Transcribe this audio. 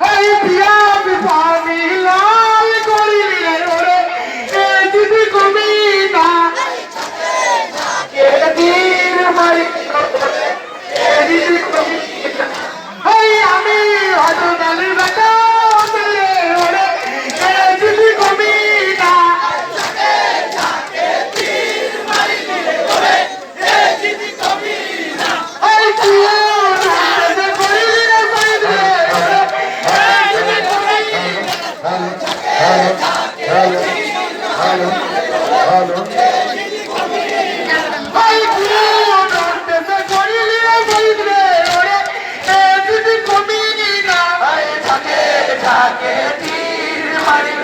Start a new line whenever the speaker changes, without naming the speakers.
arrepiar. Hello hello hello hello hello থাকে তীর মারি